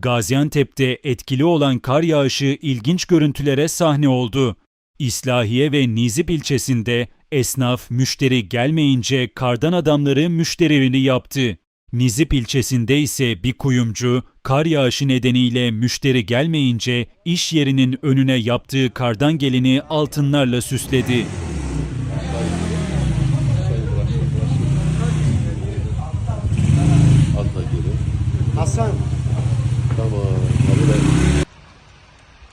Gaziantep'te etkili olan kar yağışı ilginç görüntülere sahne oldu. İslahiye ve Nizip ilçesinde esnaf müşteri gelmeyince kardan adamları müşterilerini yaptı. Nizip ilçesinde ise bir kuyumcu kar yağışı nedeniyle müşteri gelmeyince iş yerinin önüne yaptığı kardan gelini altınlarla süsledi. Hasan, Tamam. Hadi ben.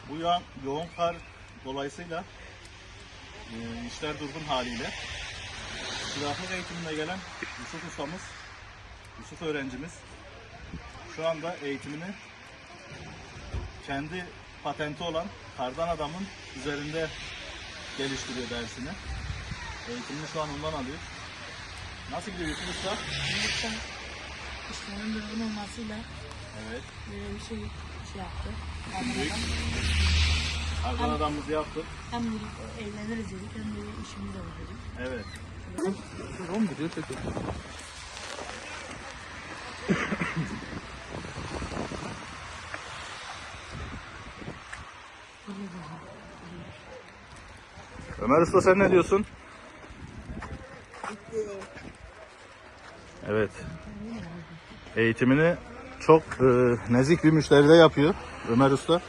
Bu yağ, yoğun kar dolayısıyla e, işler durgun haliyle silahlık eğitimine gelen Yusuf ustamız, Yusuf öğrencimiz şu anda eğitimini kendi patenti olan kardan adamın üzerinde geliştiriyor dersini. Eğitimini şu an ondan alıyor. Nasıl gidiyor Yusuf Usta? Lütfen işlerin durgun olmasıyla Evet. böyle bir şey şey yaptı. Büyük. Kardan adamımızı yaptık. Hem dedik evleniriz dedik hem de işimiz olur dedik. Evet. Ömer Usta sen ne diyorsun? Evet. Eğitimini çok e, nezik bir müşteride yapıyor Ömer Usta.